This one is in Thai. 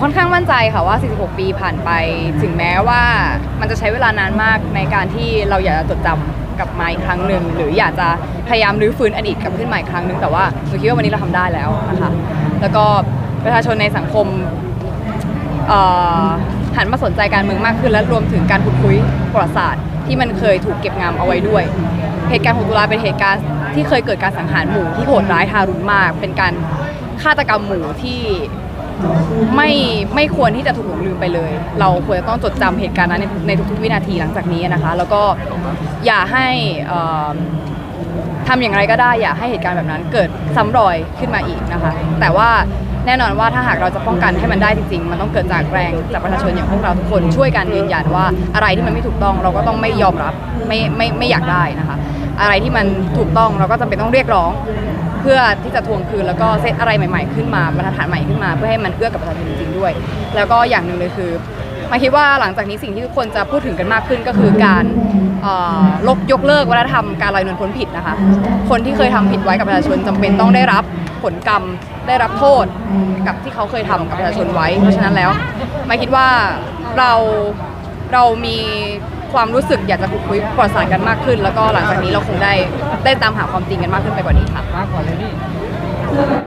ค่อนข้างมั่นใจค่ะว่า 46 ปีผ่านไป ถึงแม้ว่ามันจะใช้เวลานานมากในการที่เราอยากจะจดจำกลับมาอีกครั้งหนึ่งหรืออยากจะพยายามรื้อฟื้นอดีตกลับขึ้นมาอีกครั้งหนึ่งแต่ว่าหนูคิดว่าวันนี้เราทำได้แล้วนะคะแล้วก็ประชาชนในสังคมหันมาสนใจการเมืองมากขึ้นและรวมถึงการขุดคุยประวัติศาสตร์ ที่มันเคยถูกเก็บงำเอาไว้ด้วย เหตุการณ์6ตุลาเป็นเหตุการณ์ที่เคยเกิดการสังหารหมู่ที่โหดร้ายทารุณมาก เป็นการฆาตกรรมหมู่ที่ ไม่ไม่ควรที่จะถูกหลงลืมไปเลย เราควรจะต้องจดจำเหตุการณ์นั้นในในทุกๆวินาทีหลังจากนี้นะคะ แล้วก็อย่าให้เอ่อทำอย่างไรก็ได้ อย่าให้เหตุการณ์แบบนั้น เกิดซ้ำรอยขึ้นมาอีกนะคะ แต่ว่าแน่นอนว่าถ้าหากเราจะป้องกันให้มันได้จริงๆ มันต้องเกิดจากแรงจากประชาชนอย่างพวกเราทุกคนช่วยกันยืนยันว่าอะไรที่มันไม่ถูกต้องเราก็ต้องไม่ยอมรับไม่ไม่ไม่อยากได้นะคะ อะไรที่มันถูกต้องเราก็จำเป็นต้องเรียกร้อง เพื่อที่จะทวงคืนแล้วก็เซตอะไรใหม่ ๆ ขึ้นมาบรรทัดฐานใหม่ขึ้นมา เพื่อให้มันเอื้อกับประชาชนจริงๆด้วย แล้วก็อย่างหนึ่งเลยคือมาคิดว่าหลังจากนี้สิ่งที่ทุกคนจะพูดถึงกันมากขึ้นก็คือการเอ่อลบยกเลิกวัฒนธรรมการลอยนวลพ้นผิดนะคะ คนที่เคยทำผิดไว้กับประชาชนจำเป็นต้องได้รับผลกรรมได้รับโทษกับที่เขาเคยทำกับประชาชนไว้ เพราะฉะนั้นแล้วมาคิดว่าเรา เรามีความรู้สึกอยากจะคุยประสาสตร์กันมากขึ้น แล้วก็หลังจากนี้เราคงได้ได้ตามหาความจริงกันมากขึ้นไปกว่านี้ค่ะ มากกว่าเลยนี่